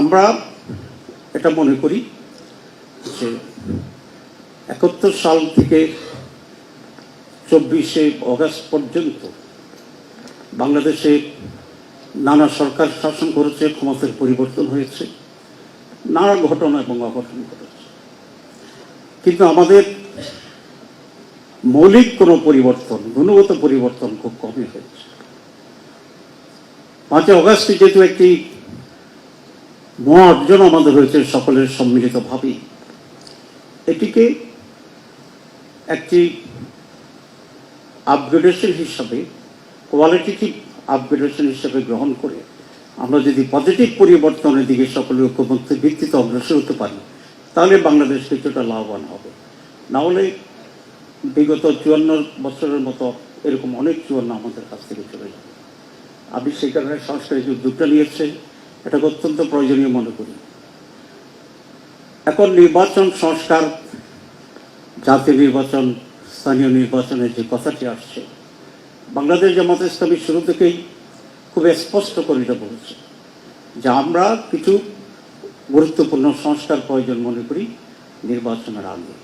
আমরা এটা মনে করি যে একাত্তর সাল থেকে চব্বিশে অগাস্ট পর্যন্ত বাংলাদেশে নানা সরকার শাসন করেছে, ক্ষমতার পরিবর্তন হয়েছে, নানা ঘটনা এবং অঘটন ঘটেছে। কিন্তু আমাদের মৌলিক কোনো পরিবর্তন, গুণগত পরিবর্তন খুব কমই হয়েছে। পাঁচই অগাস্টে যেহেতু একটি মহা অর্জন আমাদের হয়েছে সকলের সম্মিলিতভাবেই এটিকে একটি আপগ্রেডেশন হিসাবে কোয়ালিটিটিভ আপগ্রেডেশন হিসাবে গ্রহণ করে আমরা যদি পজিটিভ পরিবর্তনের দিকে সকলের ঐক্যমত্যের ভিত্তিতে অগ্রসর হতে পারি, তাহলে বাংলাদেশ কিছুটা লাভবান হবে। না হলে বিগত চুয়ান্ন বছরের মতো এরকম অনেক চুয়ান্ন আমাদের কাছ থেকে চলে যাবে। আমি সেই কারণে সংস্কারের উদ্যোগটা নিয়েছে এটাকে অত্যন্ত প্রয়োজনীয় মনে করি। এখন নির্বাচন সংস্কার জাতীয় নির্বাচন, স্থানীয় নির্বাচনের যে কথাটি আসছে, বাংলাদেশ জামাত ইসলামী শুরু থেকেই খুব স্পষ্ট করে এটা বলেছে যে আমরা কিছু গুরুত্বপূর্ণ সংস্কার প্রয়োজন মনে করি নির্বাচনের আগে।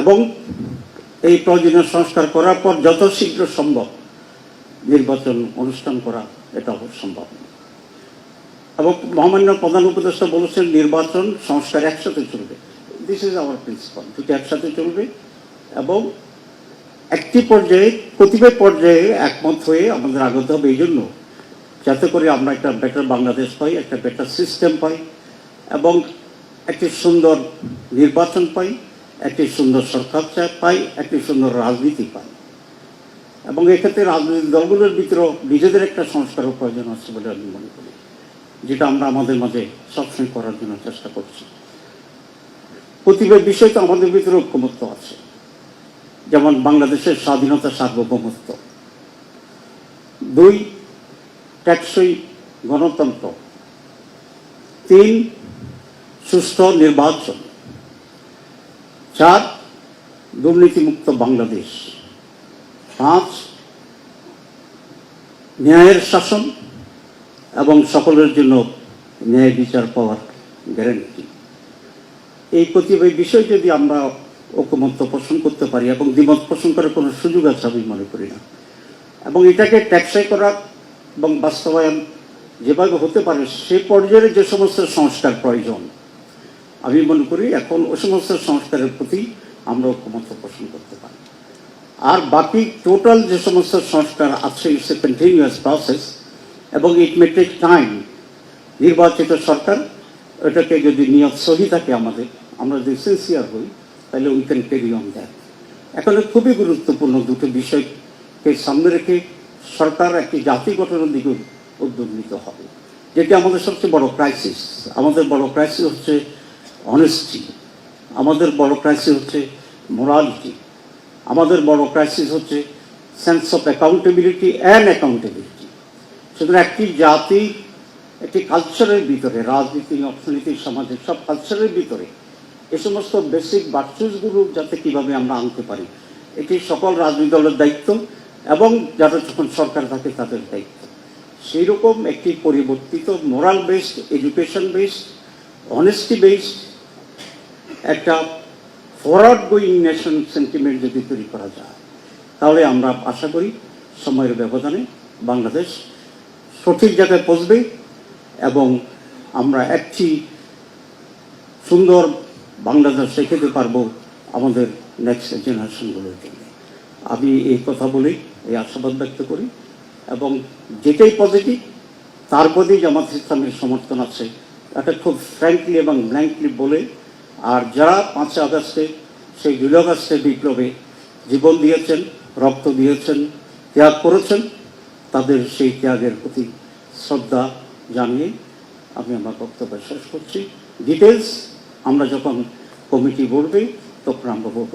এবং এই প্রয়োজনীয় সংস্কার করার পর যত শীঘ্র সম্ভব নির্বাচন অনুষ্ঠান করা এটা সম্ভব এবং মহামান্য প্রধান উপদেষ্টা বলেছেন, নির্বাচন সংস্কার একসাথে চলবে। দিস ইজ আওয়ার প্রিন্সিপাল দুটো একসাথে চলবে এবং একটি পর্যায়ে প্রতিভা পর্যায়ে একমত হয়ে আমাদের আগত হবে এই জন্য। যাতে করে আমরা একটা বেটার বাংলাদেশ পাই, একটা বেটার সিস্টেম পাই এবং একটি সুন্দর নির্বাচন পাই, একটি সুন্দর সরকার পাই, একটি সুন্দর রাজনীতি পাই। এবং এক্ষেত্রে রাজনৈতিক দলগুলোর ভিতরেও নিজেদের একটা সংস্কারও প্রয়োজন আছে বলে আমি মনে করি। যেটা আমরা আমাদের মাঝে সবসময় করার জন্য চেষ্টা করছি। প্রতিভা বিষয় তো আমাদের ভিতরে ঐক্যমত্য আছে। যেমন বাংলাদেশের স্বাধীনতা সার্বভৌমত্ব। দুই, টেকসই গণতন্ত্র। তিন, সুষ্ঠু নির্বাচন। চার, দুর্নীতিমুক্ত বাংলাদেশ। পাঁচ, ন্যায়ের শাসন। এবং সকলের জন্য ন্যায় বিচার পাওয়ার গ্যারান্টি এই প্রতিভা বিষয় যদি আমরা ঐকমত্য পোষণ করতে পারি এবং দ্বিমত পোষণ করার কোনো সুযোগ আছে আমি মনে করি না। এবং এটাকে ট্যাক্সাই করা এবং বাস্তবায়ন যেভাবে হতে পারে, সে পর্যায়ে যে সমস্ত সংস্কার প্রয়োজন, আমি মনে করি এখন ওই সমস্ত সংস্কারের প্রতি আমরা ঐকমত্য পোষণ করতে পারি। আর বাকি টোটাল যে সমস্ত সংস্কার আছে ইটস এ কন্টিনিউয়াস প্রসেস এবং ইট মে টেক টাইম নির্বাচিত সরকার এটাকে যদি নিয়ত সহি থাকে আমাদের, আমরা যদি সিনসিয়ার হই, তাহলে we can carry on that এখন খুবই গুরুত্বপূর্ণ দুটো বিষয়কে সামনে রেখে সরকার একটি জাতি গঠনের দিকে উদ্যোগ নিতে হবে, যেটি আমাদের সবচেয়ে বড় ক্রাইসিস আমাদের বড় ক্রাইসিস হচ্ছে অনেস্টি আমাদের বড় ক্রাইসিস হচ্ছে মোরালিটি আমাদের বড় ক্রাইসিস হচ্ছে sense of accountability and accountability সুতরাং একটি জাতি, একটি কালচারের ভিতরে, রাজনীতি, অর্থনীতি, সমাজের সব কালচারের ভিতরে, এ সমস্ত বেসিক বার্চুসগুলো যাতে কীভাবে আমরা আনতে পারি, এটি সকল রাজনৈতিক দলের দায়িত্ব এবং যারা যখন সরকার থাকে তাদের দায়িত্ব। সেই রকম একটি পরিবর্তিত moral based education based honesty based একটা ফরওয়ার্ড গোয়িং নেশন সেন্টিমেন্ট যদি তৈরি করা যায়, তাহলে আমরা আশা করি সময়ের ব্যবধানে বাংলাদেশ সঠিক জায়গায় পৌঁছবে এবং আমরা একটি সুন্দর বাংলাদেশ শেখাতে পারব আমাদের নেক্সট জেনারেশনগুলোর জন্য। আমি এই কথা বলি, এই আশাবাদ ব্যক্ত করি এবং যেটাই পজিটিভ তার প্রতি জামাত ইসলামের সমর্থন আছে এটা খুব ফ্র্যাঙ্কলি এবং ব্ল্যাঙ্কলি বলে, আর যারা পাঁচই আগস্টে সেই জুলাই আগস্টে বিপ্লবে জীবন দিয়েছেন, রক্ত দিয়েছেন, ত্যাগ করেছেন তাদের সেই ত্যাগের প্রতি শ্রদ্ধা জানিয়ে আমি আমার বক্তব্য শেষ করছি। ডিটেলস আমরা যখন কমিটি বলবে, তখন আমরা বলব।